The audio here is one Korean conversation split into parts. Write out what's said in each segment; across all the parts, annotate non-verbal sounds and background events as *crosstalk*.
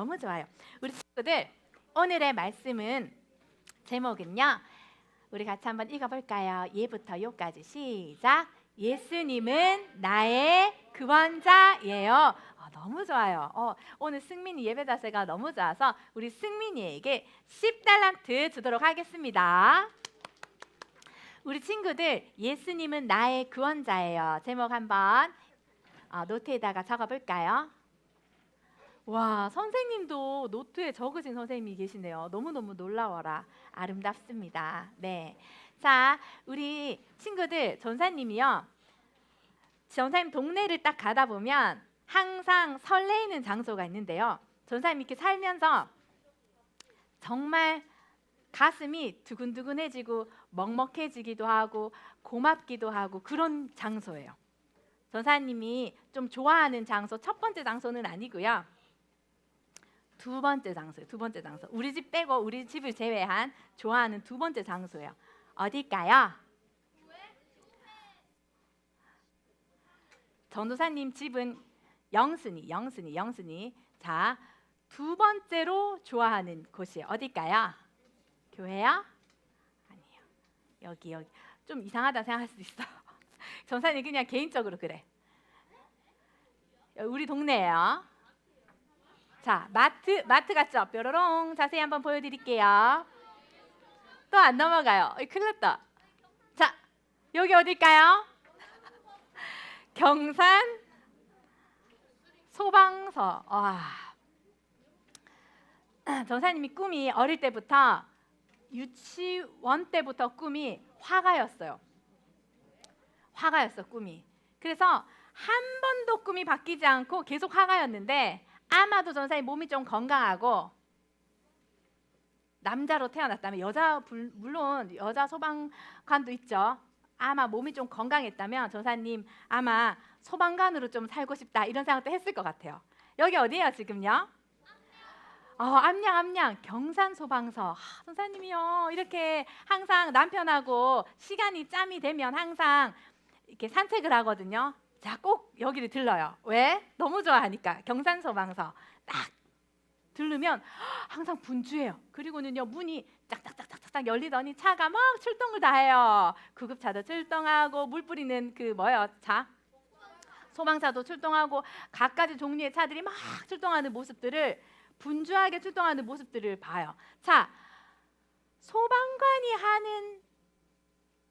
너무 좋아요. 우리 친구들 오늘의 말씀은 제목은요. 우리 같이 한번 읽어볼까요? 예부터 요까지 시작. 예수님은 나의 구원자예요. 아, 너무 좋아요. 어, 오늘 승민이 예배 자세가 너무 좋아서 우리 승민이에게 10달란트 주도록 하겠습니다. 우리 친구들 예수님은 나의 구원자예요. 제목 한번 어, 노트에다가 적어볼까요? 와 선생님도 노트에 적으신 선생님이 계시네요. 너무 너무 놀라워라. 아름답습니다. 네. 자 우리 친구들 전사님이요. 전사님 동네를 딱 가다 보면 항상 설레이는 장소가 있는데요. 전사님 이렇게 살면서 정말 가슴이 두근두근해지고 먹먹해지기도 하고 고맙기도 하고 그런 장소예요. 전사님이 좀 좋아하는 장소 첫 번째 장소는 아니고요. 두 번째 장소예요. 두 번째 장소. 우리 집 빼고 우리 집을 제외한 좋아하는 두 번째 장소예요. 어딜까요? 전도사님 집은 영순이, 영순이, 영순이. 자, 두 번째로 좋아하는 곳이 어딜까요? 교회요? 아니에요. 여기 여기 좀 이상하다 생각할 수 있어. 전사님 그냥 개인적으로 그래. 우리 동네예요. 자, 마트 마트 같죠? 뾰로롱 자세히 한번 보여드릴게요. 또 안 넘어가요. 어이, 큰일 났다. 자, 여기 어딜까요? *laughs* 경산 소방서. 와. *clears throat* 전사님이 꿈이 어릴 때부터 유치원 때부터 꿈이 화가였어요. 화가였어 꿈이. 그래서 한 번도 꿈이 바뀌지 않고 계속 화가였는데 아마도 전사님 몸이 좀 건강하고 남자로 태어났다면 여자 불- 물론 여자 소방관도 있죠. 아마 몸이 좀 건강했다면 전사님 아마 소방관으로 좀 살고 싶다 이런 생각도 했을 것 같아요. 여기 어디예요 지금요? 어, 암양 암양 경산 소방서 하, 선사님이요 이렇게 항상 남편하고 시간이 짬이 되면 항상 이렇게 산책을 하거든요. 자 꼭 여기를 들러요. 왜? 너무 좋아하니까 경산 소방서 딱 들르면 항상 분주해요. 그리고는요 문이 짝짝짝짝짝 열리더니 차가 막 출동을 다 해요. 구급차도 출동하고 물 뿌리는 그 뭐예요 차 소방차도 출동하고 갖가지 종류의 차들이 막 출동하는 모습들을 분주하게 출동하는 모습들을 봐요. 자, 소방관이 하는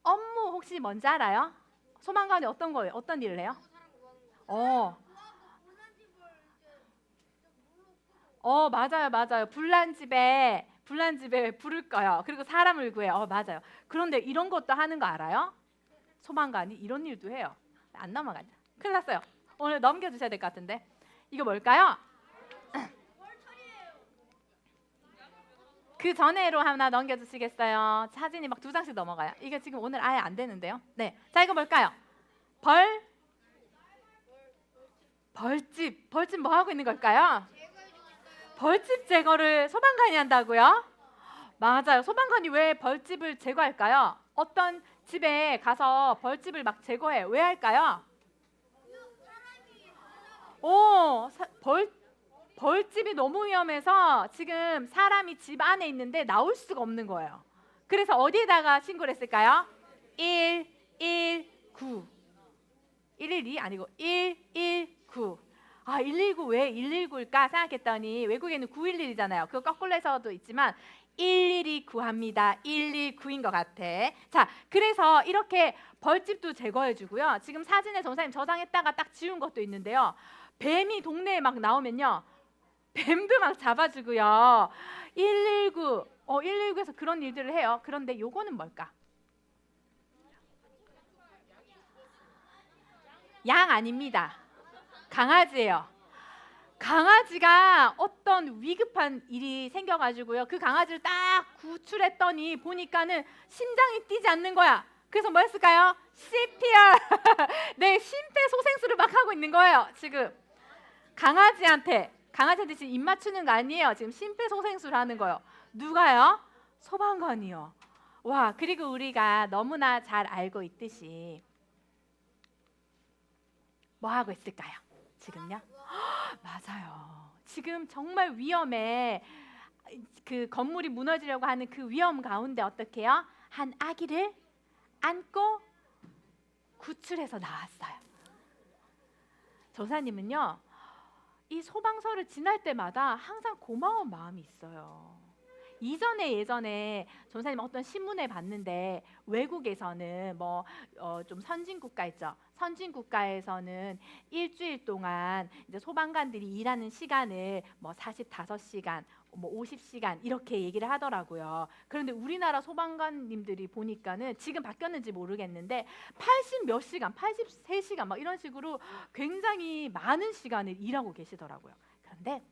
업무 혹시 뭔지 알아요? 소방관이 어떤 거예요? 어떤 일을 해요? 어, 어 맞아요, 맞아요. 불난 집에 불난 집에 불을 꺼요. 그리고 사람을 구해요. 어 맞아요. 그런데 이런 것도 하는 거 알아요? 소방관이 이런 일도 해요. 안 넘어가죠. 큰일 났어요. 오늘 넘겨주셔야 될 것 같은데 이거 뭘까요? 그 전에로 하나 넘겨주시겠어요? 사진이 막 두 장씩 넘어가요. 이게 지금 오늘 아예 안 되는데요. 네, 자 이거 뭘까요? 벌 벌집 벌집 뭐 하고 있는 걸까요? 벌집 제거를 소방관이 한다고요? 맞아요. 소방관이 왜 벌집을 제거할까요? 어떤 집에 가서 벌집을 막 제거해. 왜 할까요? 오, 사- 벌 벌집이 너무 위험해서 지금 사람이 집 안에 있는데 나올 수가 없는 거예요. 그래서 어디에다가 신고를 했을까요? 119 112 아니고 119 아, 119 왜 119일까 생각했더니 외국에는 911이잖아요. 그거 거꾸로 해서도 있지만 112 구합니다. 119인 것 같아. 자, 그래서 이렇게 벌집도 제거해 주고요. 지금 사진에 전사님 저장했다가 딱 지운 것도 있는데요. 뱀이 동네에 막 나오면요. 뱀도 막 잡아주고요. 119, 어 119에서 그런 일들을 해요. 그런데 요거는 뭘까? 양 아닙니다. 강아지예요. 강아지가 어떤 위급한 일이 생겨가지고요. 그 강아지를 딱 구출했더니 보니까는 심장이 뛰지 않는 거야. 그래서 뭐 했을까요? CPR. *laughs* 네, 심폐소생술을 막 하고 있는 거예요. 지금 강아지한테 강아지한테 지금 입 맞추는 거 아니에요. 지금 심폐소생술 하는 거요. 누가요? 소방관이요. 와, 그리고 우리가 너무나 잘 알고 있듯이 뭐 하고 있을까요? 지금요? 헉, *gasps* 맞아요. 지금 정말 위험해. 그 건물이 무너지려고 하는 그 위험 가운데 어떻게요? 한 아기를 안고 구출해서 나왔어요. 조사님은요, 이 소방서를 지날 때마다 항상 고마운 마음이 있어요. 이전에 예전에 전사님 어떤 신문에 봤는데 외국에서는 뭐좀 선진 국가 있죠. 선진 국가에서는 일주일 동안 이제 소방관들이 일하는 시간을 뭐 45시간, 뭐 50시간 이렇게 얘기를 하더라고요. 그런데 우리나라 소방관님들이 보니까는 지금 바뀌었는지 모르겠는데 80 몇 시간, 83시간 막 이런 식으로 굉장히 많은 시간을 일하고 계시더라고요. 그런데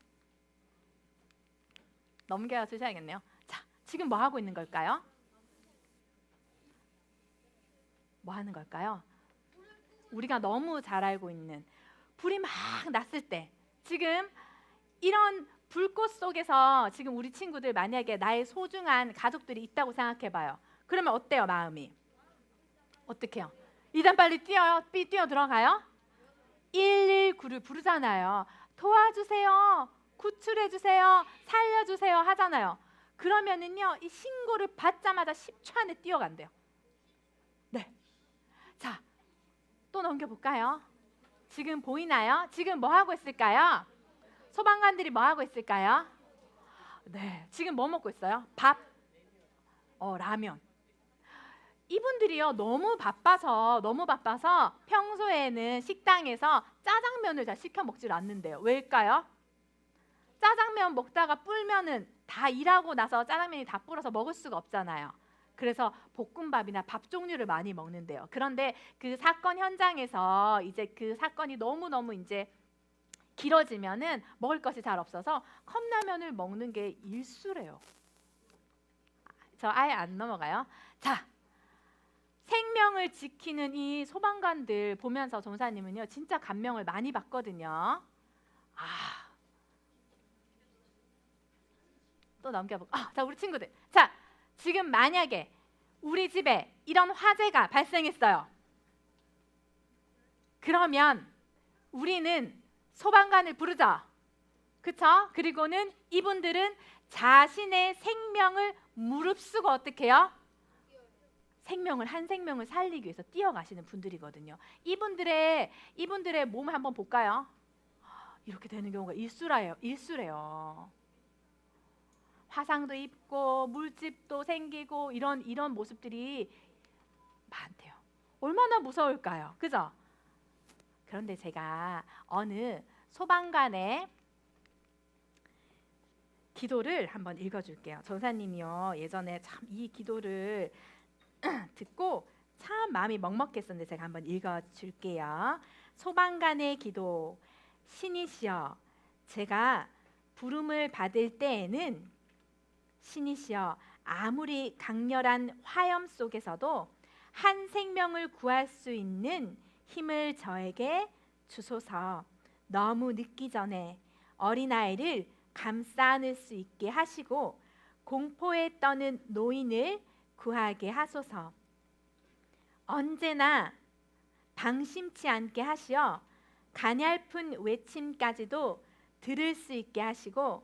넘겨 주셔야겠네요. 자, 지금 뭐 하고 있는 걸까요? 뭐 하는 걸까요? 우리가 너무 잘 알고 있는 불이 막 났을 때 지금 이런 불꽃 속에서 지금 우리 친구들 만약에 나의 소중한 가족들이 있다고 생각해 봐요. 그러면 어때요, 마음이? 어떻게요? 일단 빨리 뛰어요. 삐 뛰어 들어가요. 119를 부르잖아요. 도와주세요. 구출해 주세요. 살려 주세요 하잖아요. 그러면은요. 이 신고를 받자마자 10초 안에 뛰어간대요. 네. 자. 또 넘겨 볼까요? 지금 보이나요? 지금 뭐 하고 있을까요? 소방관들이 뭐 하고 있을까요? 네. 지금 뭐 먹고 있어요? 밥. 어, 라면. 이분들이요 너무 바빠서 너무 바빠서 평소에는 식당에서 짜장면을 잘 시켜 먹질 않는데요. 왜일까요? 짜장면 먹다가 불면은 다 일하고 나서 짜장면이 다 불어서 먹을 수가 없잖아요. 그래서 볶음밥이나 밥 종류를 많이 먹는데요. 그런데 그 사건 현장에서 이제 그 사건이 너무 너무 이제 길어지면은 먹을 것이 잘 없어서 컵라면을 먹는 게 일수래요. 저 아예 안 넘어가요. 자, 생명을 지키는 이 소방관들 보면서 종사님은요 진짜 감명을 많이 받거든요. 아, 또 넘겨볼까? 아, 자, 우리 친구들. 자, 지금 만약에 우리 집에 이런 화재가 발생했어요. 그러면 우리는 소방관을 부르죠. 그쵸? 그리고는 이분들은 자신의 생명을 무릅쓰고 어떻게 해요? 생명을 한 생명을 살리기 위해서 뛰어가시는 분들이거든요. 이분들의 이분들의 몸을 한번 볼까요? 이렇게 되는 경우가 일수라요. 일수래요. 화상도 입고 물집도 생기고 이런 이런 모습들이 많대요. 얼마나 무서울까요? 그죠? 그런데 제가 어느 소방관의 기도를 한번 읽어줄게요. 전사님이요 예전에 참 이 기도를 *clears throat* 듣고 참 마음이 먹먹했었는데 제가 한번 읽어줄게요. 소방관의 기도 신이시여 제가 부름을 받을 때에는 신이시여 아무리 강렬한 화염 속에서도 한 생명을 구할 수 있는 힘을 저에게 주소서 너무 늦기 전에 어린아이를 감싸 안을 수 있게 하시고 공포에 떠는 노인을 구하게 하소서 언제나 방심치 않게 하시어 가냘픈 외침까지도 들을 수 있게 하시고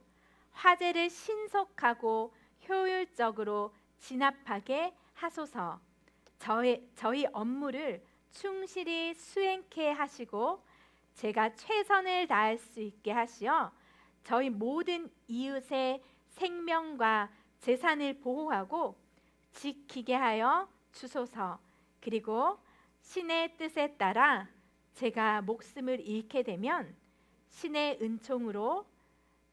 화제를 신속하고 효율적으로 진압하게 하소서. 저희, 저희 업무를 충실히 수행케 하시고 제가 최선을 다할 수 있게 하시어 저희 모든 이웃의 생명과 재산을 보호하고 지키게 하여 주소서. 그리고 신의 뜻에 따라 제가 목숨을 잃게 되면 신의 은총으로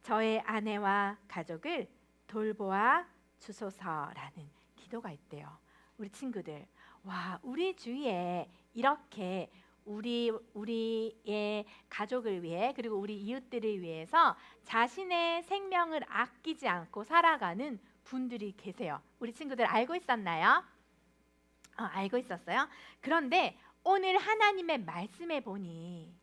저의 아내와 가족을 돌보아 주소서라는 기도가 있대요. 우리 친구들, 와, 우리 주위에 이렇게 우리 우리의 가족을 위해 그리고 우리 이웃들을 위해서 자신의 생명을 아끼지 않고 살아가는 분들이 계세요. 우리 친구들 알고 있었나요? 어, 알고 있었어요. 그런데 오늘 하나님의 말씀에 보니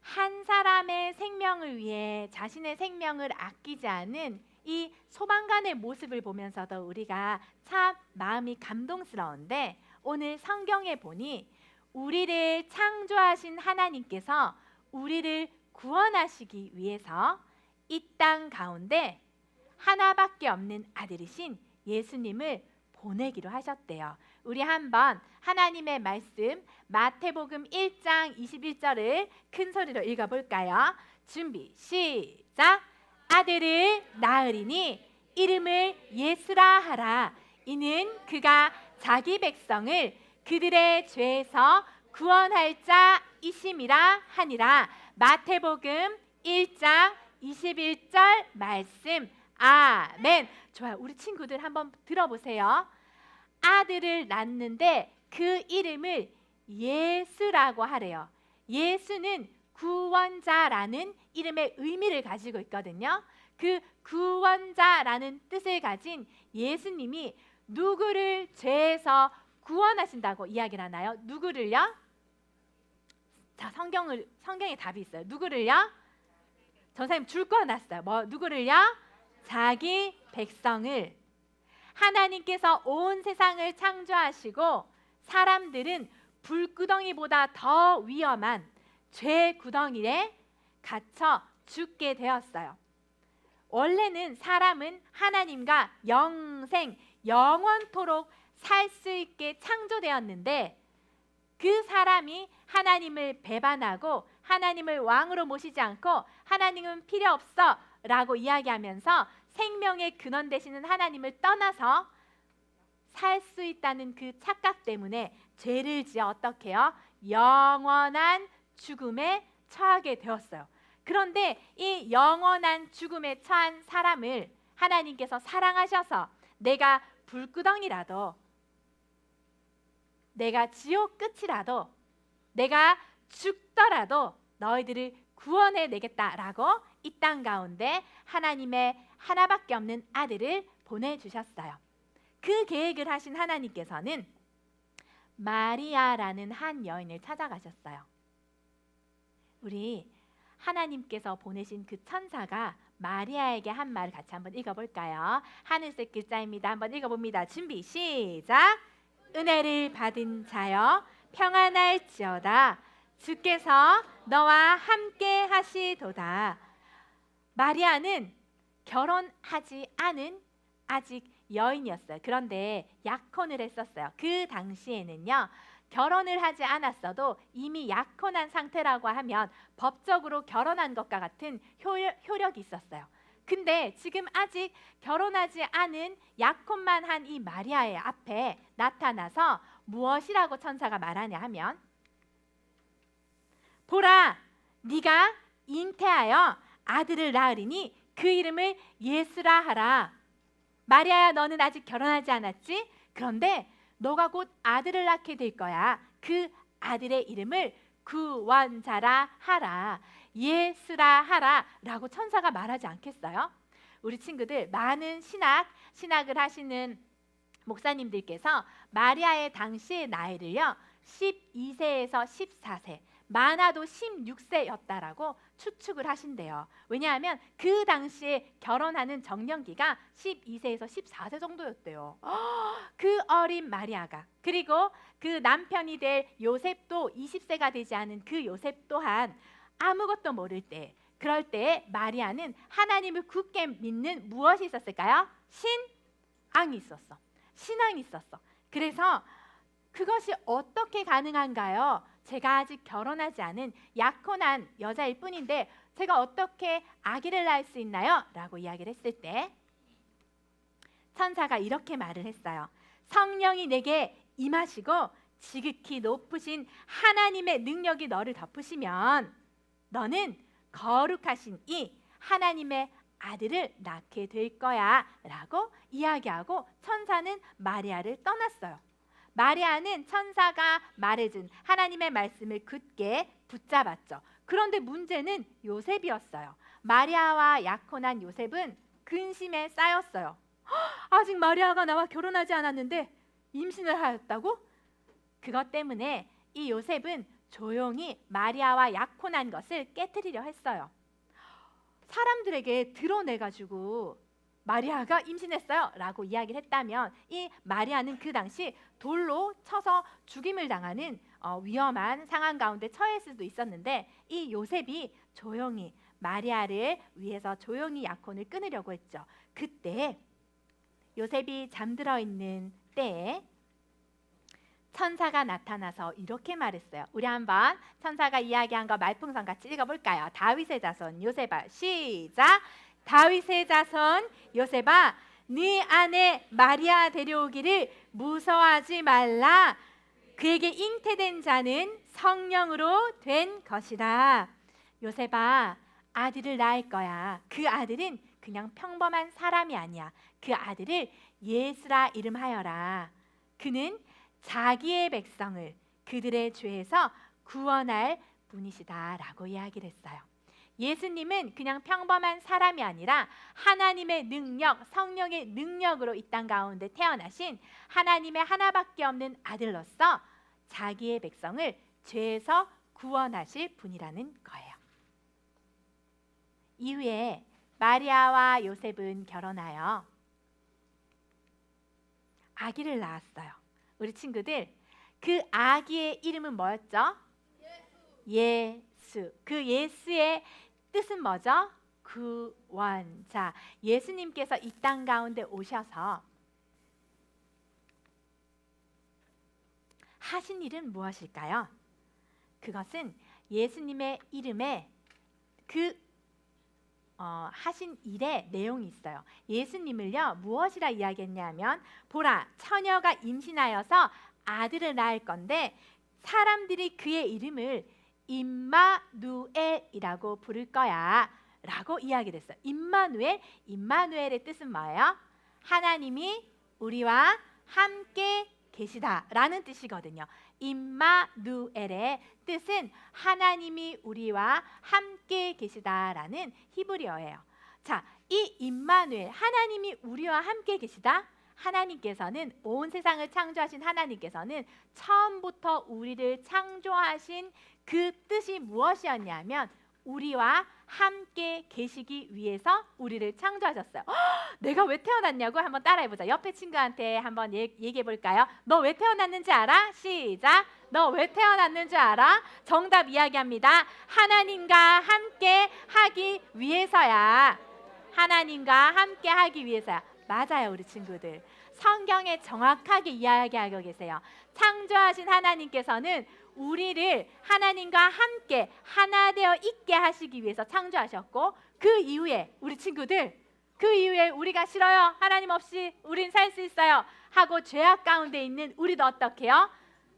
한 사람의 생명을 위해 자신의 생명을 아끼지 않은 이 소방관의 모습을 보면서도 우리가 참 마음이 감동스러운데 오늘 성경에 보니 우리를 창조하신 하나님께서 우리를 구원하시기 위해서 이 땅 가운데 하나밖에 없는 아들이신 예수님을 보내기로 하셨대요. 우리 한번 하나님의 말씀 마태복음 1장 21절을 큰 소리로 읽어 볼까요? 준비 시작. 아들을 낳으리니 이름을 예수라 하라. 이는 그가 자기 백성을 그들의 죄에서 구원할 자이심이라 하니라. 마태복음 1장 21절 말씀. 아멘. 좋아요. 우리 친구들 한번 들어보세요. 아들을 낳는데 그 이름을 예수라고 하래요. 예수는 구원자라는 이름의 의미를 가지고 있거든요. 그 구원자라는 뜻을 가진 예수님이 누구를 죄에서 구원하신다고 이야기를 하나요? 누구를요? 자, 성경을 성경에 답이 있어요. 누구를요? 전사님 줄거 놨어요. 뭐 누구를요? 자기 백성을 하나님께서 온 세상을 창조하시고 사람들은 불구덩이보다 더 위험한 죄 구덩이에 갇혀 죽게 되었어요. 원래는 사람은 하나님과 영생 영원토록 살 수 있게 창조되었는데 그 사람이 하나님을 배반하고 하나님을 왕으로 모시지 않고 하나님은 필요 없어 라고 이야기하면서 생명의 근원 되시는 하나님을 떠나서 살 수 있다는 그 착각 때문에 죄를 지어 어떻게요? 영원한 죽음에 처하게 되었어요. 그런데 이 영원한 죽음에 처한 사람을 하나님께서 사랑하셔서 내가 불구덩이라도 내가 지옥 끝이라도 내가 죽더라도 너희들을 구원해 내겠다라고 이 땅 가운데 하나님의 하나밖에 없는 아들을 보내 주셨어요. 그 계획을 하신 하나님께서는 마리아라는 한 여인을 찾아가셨어요. 우리 하나님께서 보내신 그 천사가 마리아에게 한 말을 같이 한번 읽어볼까요? 하늘색 글자입니다. 한번 읽어봅니다. 준비 시작. 은혜를 받은 자여 평안할지어다. 주께서 너와 함께 하시도다. 마리아는 결혼하지 않은 아직 여인이었어요. 그런데 약혼을 했었어요. 그 당시에는요. 결혼을 하지 않았어도 이미 약혼한 상태라고 하면 법적으로 결혼한 것과 같은 효력, 효력이 있었어요. 근데 지금 아직 결혼하지 않은 약혼만 한 이 마리아의 앞에 나타나서 무엇이라고 천사가 말하냐 하면 보라 네가 잉태하여 아들을 낳으리니 그 이름을 예수라 하라 마리아야 너는 아직 결혼하지 않았지? 그런데 너가 곧 아들을 낳게 될 거야. 그 아들의 이름을 구원자라 하라. 예수라 하라라고 천사가 말하지 않겠어요? 우리 친구들 많은 신학 신학을 하시는 목사님들께서 마리아의 당시의 나이를요 12세에서 14세 많아도 16세였다라고 추측을 하신대요. 왜냐하면 그 당시에 결혼하는 정년기가 12세에서 14세 정도였대요. *gasps* 그 어린 마리아가 그리고 그 남편이 될 요셉도 20세가 되지 않은 그 요셉 또한 아무것도 모를 때 그럴 때 마리아는 하나님을 굳게 믿는 무엇이 있었을까요? 신앙이 있었어. 신앙이 있었어. 그래서 그것이 어떻게 가능한가요? 제가 아직 결혼하지 않은 약혼한 여자일 뿐인데 제가 어떻게 아기를 낳을 수 있나요? 라고 이야기를 했을 때 천사가 이렇게 말을 했어요. 성령이 내게 임하시고 지극히 높으신 하나님의 능력이 너를 덮으시면 너는 거룩하신 이 하나님의 아들을 낳게 될 거야 라고 이야기하고 천사는 마리아를 떠났어요. 마리아는 천사가 말해준 하나님의 말씀을 굳게 붙잡았죠. 그런데 문제는 요셉이었어요. 마리아와 약혼한 요셉은 근심에 쌓였어요. 아직 마리아가 나와 결혼하지 않았는데 임신을 하였다고? 그것 때문에 이 요셉은 조용히 마리아와 약혼한 것을 깨뜨리려 했어요. 사람들에게 드러내 가지고 마리아가 임신했어요 라고 이야기를 했다면 이 마리아는 그 당시 돌로 쳐서 죽임을 당하는 어, 위험한 상황 가운데 처할 수도 있었는데 이 요셉이 조용히 마리아를 위해서 조용히 약혼을 끊으려고 했죠. 그때 요셉이 잠들어 있는 때에 천사가 나타나서 이렇게 말했어요. 우리 한번 천사가 이야기한 거 말풍선 같이 읽어볼까요? 다윗의 자손 요셉아 시작. 다윗의 자손 요셉아 네 아내 마리아 데려오기를 무서워하지 말라. 그에게 잉태된 자는 성령으로 된 것이라. 요셉아 아들을 낳을 거야. 그 아들은 그냥 평범한 사람이 아니야. 그 아들을 예수라 이름하여라. 그는 자기의 백성을 그들의 죄에서 구원할 분이시다라고 이야기를 했어요. 예수님은 그냥 평범한 사람이 아니라 하나님의 능력, 성령의 능력으로 이 땅 가운데 태어나신 하나님의 하나밖에 없는 아들로서 자기의 백성을 죄에서 구원하실 분이라는 거예요. 이후에 마리아와 요셉은 결혼하여 아기를 낳았어요. 우리 친구들 그 아기의 이름은 뭐였죠? 예수. 그 예수의 뜻은 뭐죠? 구원자. 예수님께서 이 땅 가운데 오셔서 하신 일은 무엇일까요? 그것은 예수님의 이름에 그 어, 하신 일의 내용이 있어요. 예수님을요 무엇이라 이야기했냐면 보라 처녀가 임신하여서 아들을 낳을 건데 사람들이 그의 이름을 임마누엘이라고 부를 거야 라고 이야기를 했어요. 임마누엘, 임마누엘의 뜻은 뭐예요? 하나님이 우리와 함께 계시다라는 뜻이거든요. 임마누엘의 뜻은 하나님이 우리와 함께 계시다라는 히브리어예요. 자, 이 임마누엘 하나님이 우리와 함께 계시다. 하나님께서는 온 세상을 창조하신 하나님께서는 처음부터 우리를 창조하신 그 뜻이 무엇이었냐면 우리와 함께 계시기 위해서 우리를 창조하셨어요. 허, 내가 왜 태어났냐고 한번 따라해 보자. 옆에 친구한테 한번 얘기해 볼까요? 너 왜 태어났는지 알아? 시작. 너 왜 태어났는지 알아? 정답 이야기합니다. 하나님과 함께 하기 위해서야. 하나님과 함께 하기 위해서야. 맞아요, 우리 친구들. 성경에 정확하게 이야기하고 계세요. 창조하신 하나님께서는 우리를 하나님과 함께 하나 되어 있게 하시기 위해서 창조하셨고 그 이후에 우리 친구들 그 이후에 우리가 싫어요. 하나님 없이 우린 살 수 있어요. 하고 죄악 가운데 있는 우리도 어떻게요?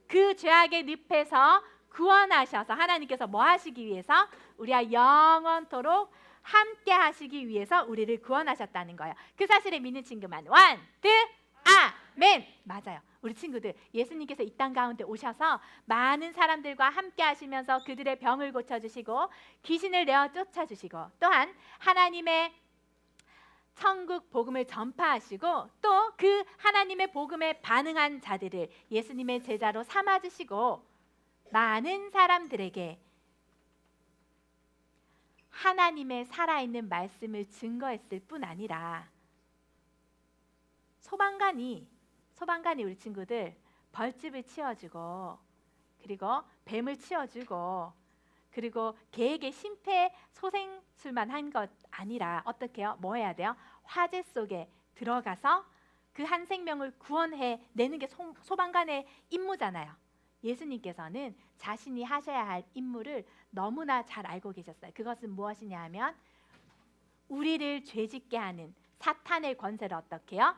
그 죄악의 늪에서 구원하셔서 하나님께서 뭐 하시기 위해서 우리와 영원토록 함께 하시기 위해서 우리를 구원하셨다는 거예요. 그 사실을 믿는 친구만 원, 투, 아멘. 맞아요. 우리 친구들 예수님께서 이 땅 가운데 오셔서 많은 사람들과 함께 하시면서 그들의 병을 고쳐 주시고 귀신을 내어 쫓아 주시고 또한 하나님의 천국 복음을 전파하시고 또 그 하나님의 복음에 반응한 자들을 예수님의 제자로 삼아 주시고 많은 사람들에게 하나님의 살아있는 말씀을 증거했을 뿐 아니라 소방관이 소방관이 우리 친구들 벌집을 치워주고 그리고 뱀을 치워주고 그리고 개에게 심폐소생술만 한 것 아니라 어떻게요? 뭐 해야 돼요? 화재 속에 들어가서 그 한 생명을 구원해 내는 게 소, 소방관의 임무잖아요. 예수님께서는 자신이 하셔야 할 임무를 너무나 잘 알고 계셨어요. 그것은 무엇이냐 하면 우리를 죄짓게 하는 사탄의 권세를 어떻게요?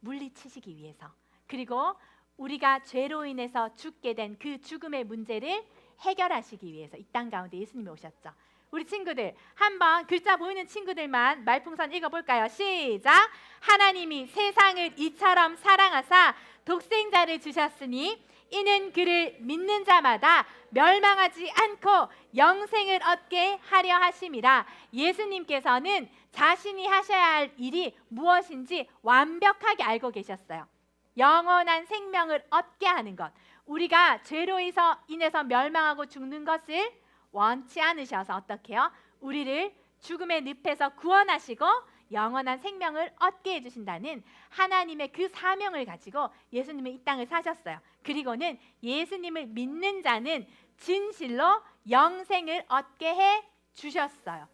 물리치시기 위해서 그리고 우리가 죄로 인해서 죽게 된 그 죽음의 문제를 해결하시기 위해서 이 땅 가운데 예수님이 오셨죠. 우리 친구들 한번 글자 보이는 친구들만 말풍선 읽어볼까요? 시작. 하나님이 세상을 이처럼 사랑하사 독생자를 주셨으니 이는 그를 믿는 자마다 멸망하지 않고 영생을 얻게 하려 하심이라. 예수님께서는 자신이 하셔야 할 일이 무엇인지 완벽하게 알고 계셨어요. 영원한 생명을 얻게 하는 것. 우리가 죄로 인해서 멸망하고 죽는 것을 원치 않으셔서 어떻게요? 우리를 죽음의 늪에서 구원하시고 영원한 생명을 얻게 해주신다는 하나님의 그 사명을 가지고 예수님은 이 땅을 사셨어요. 그리고는 예수님을 믿는 자는 진실로 영생을 얻게 해 주셨어요.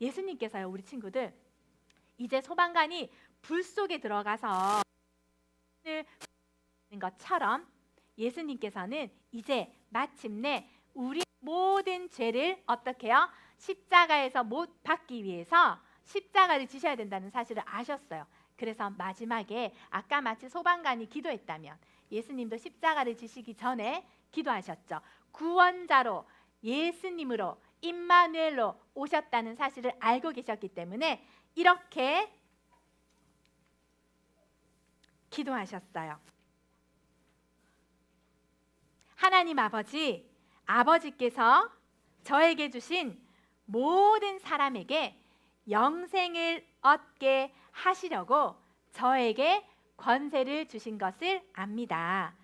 예수님께서요, 우리 친구들 이제 소방관이 불 속에 들어가서 는 것처럼 예수님께서는 이제 마침내 우리 모든 죄를 어떻게요? 십자가에서 못 받기 위해서 십자가를 지셔야 된다는 사실을 아셨어요. 그래서 마지막에 아까 마치 소방관이 기도했다면 예수님도 십자가를 지시기 전에 기도하셨죠. 구원자로 예수님으로 임마누엘로 오셨다는 사실을 알고 계셨기 때문에 이렇게 기도하셨어요. 하나님 아버지, 아버지께서 저에게 주신 모든 사람에게 영생을 얻게 하시려고 저에게 권세를 주신 것을 압니다.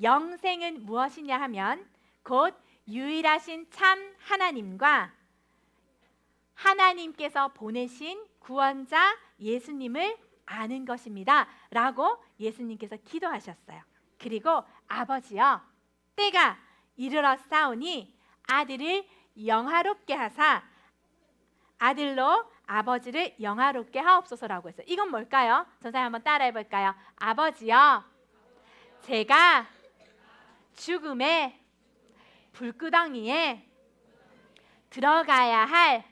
영생은 무엇이냐 하면 곧 유일하신 참 하나님과 하나님께서 보내신 구원자 예수님을 아는 것입니다. 라고 예수님께서 기도하셨어요. 그리고 아버지여 때가 이르러 싸우니 아들을 영화롭게 하사 아들로 아버지를 영화롭게 하옵소서라고 했어요. 이건 뭘까요? 전사님 한번 따라해 볼까요? 아버지여 제가 죽음의 불구덩이에 들어가야 할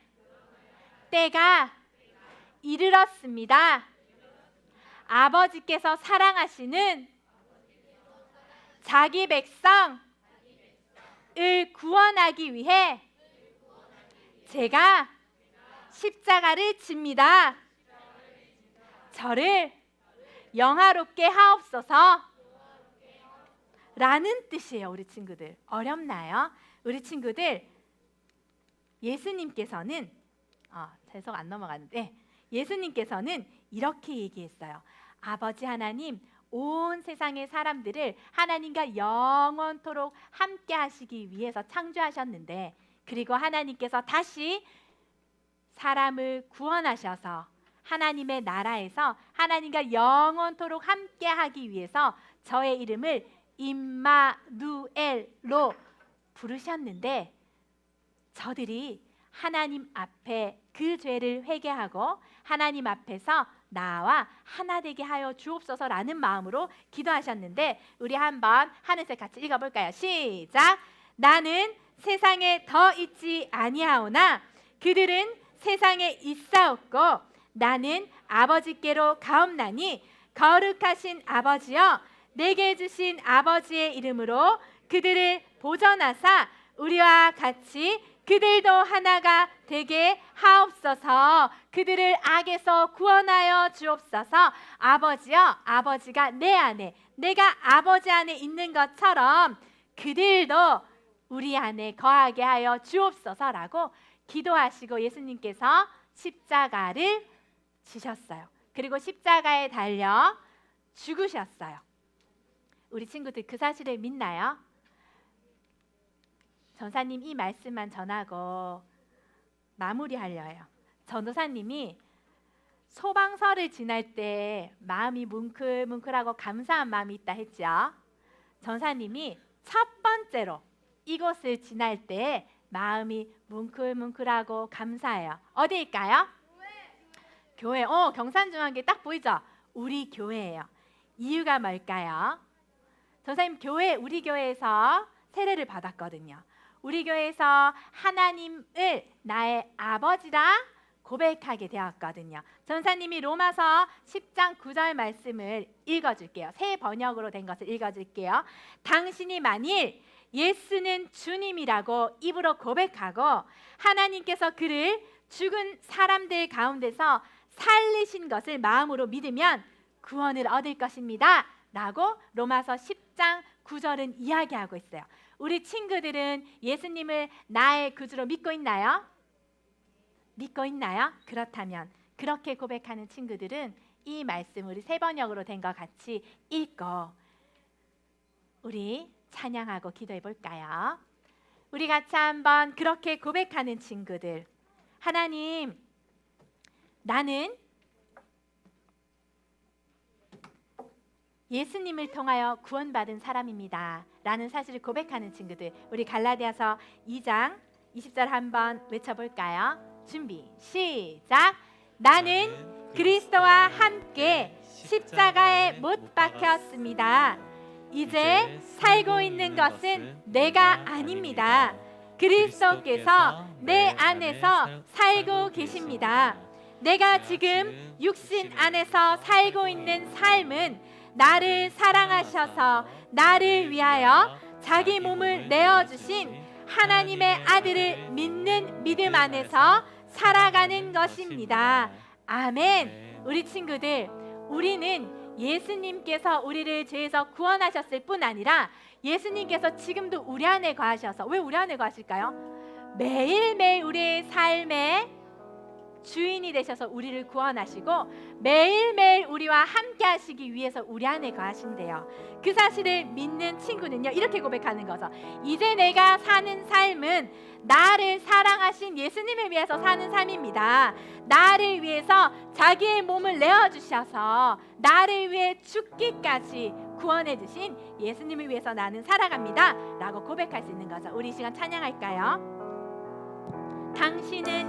때가 이르렀습니다. 아버지께서 사랑하시는 자기 백성 을 구원하기 위해 제가 십자가를 집니다. 저를 영화롭게 하옵소서. 라는 뜻이에요, 우리 친구들. 어렵나요? 우리 친구들 예수님께서는 어, 재석 안 넘어갔는데 예수님께서는 이렇게 얘기했어요. 아버지 하나님 온 세상의 사람들을 하나님과 영원토록 함께 하시기 위해서 창조하셨는데 그리고 하나님께서 다시 사람을 구원하셔서 하나님의 나라에서 하나님과 영원토록 함께 하기 위해서 저의 이름을 임마누엘로 부르셨는데 저들이 하나님 앞에 그 죄를 회개하고 하나님 앞에서 나와 하나 되게 하여 주옵소서라는 마음으로 기도하셨는데 우리 한번 하늘색 같이 읽어볼까요? 시작. 나는 세상에 더 있지 아니하오나 그들은 세상에 있사옵고 나는 아버지께로 가옵나니 거룩하신 아버지여 내게 주신 아버지의 이름으로 그들을 보전하사 우리와 같이 그들도 하나가 되게 하옵소서. 그들을 악에서 구원하여 주옵소서. 아버지여, 아버지가 내 안에, 내가 아버지 안에 있는 것처럼 그들도 우리 안에 거하게 하여 주옵소서라고 기도하시고 예수님께서 십자가를 지셨어요. 그리고 십자가에 달려 죽으셨어요. 우리 친구들 그 사실을 믿나요? 전사님 이 말씀만 전하고 마무리하려요. 전도사님이 소방서를 지날 때 마음이 뭉클뭉클하고 감사한 마음이 있다 했죠. 전사님이 첫 번째로 이곳을 지날 때 마음이 뭉클뭉클하고 감사해요. 어디일까요? 교회. 어, 경산중앙교 딱 보이죠? 우리 교회예요. 이유가 뭘까요? 전사님 교회 우리 교회에서 세례를 받았거든요. 우리 교회에서 하나님을 나의 아버지라 고백하게 되었거든요. 전사님이 로마서 10장 9절 말씀을 읽어줄게요. 새 번역으로 된 것을 읽어줄게요. 당신이 만일 예수는 주님이라고 입으로 고백하고 하나님께서 그를 죽은 사람들 가운데서 살리신 것을 마음으로 믿으면 구원을 얻을 것입니다. 라고 로마서 10장 9절은 이야기하고 있어요. 우리 친구들은 예수님을 나의 구주로 믿고 있나요? 믿고 있나요? 그렇다면 그렇게 고백하는 친구들은 이 말씀 우리 세 번역으로 된 것 같이 읽고 우리 찬양하고 기도해 볼까요? 우리 같이 한번 그렇게 고백하는 친구들 하나님 나는 예수님을 통하여 구원받은 사람입니다. 라는 사실을 고백하는 친구들. 우리 갈라디아서 2장 20절 한번 외쳐볼까요? 준비 시작. 나는 그리스도와 함께 십자가에 못 박혔습니다. 이제 살고 있는 것은 내가 아닙니다. 그리스도께서 내 안에서 살고 계십니다. 내가 지금 육신 안에서 살고 있는 삶은 나를 사랑하셔서 나를 위하여 자기 몸을 내어 주신 하나님의 아들을 믿는 믿음 안에서 살아가는 것입니다. 아멘. 우리 친구들, 우리는 예수님께서 우리를 죄에서 구원하셨을 뿐 아니라 예수님께서 지금도 우리 안에 거하셔서 왜 우리 안에 거하실까요? 매일매일 우리의 삶에 주인이 되셔서 우리를 구원하시고 매일매일 우리와 함께 하시기 위해서 우리 안에 거하신대요. 그 사실을 믿는 친구는요. 이렇게 고백하는 거죠. 이제 내가 사는 삶은 나를 사랑하신 예수님을 위해서 사는 삶입니다. 나를 위해서 자기의 몸을 내어 주셔서 나를 위해 죽기까지 구원해 주신 예수님을 위해서 나는 살아갑니다라고 고백할 수 있는 거죠. 우리 이 시간 찬양할까요? 당신은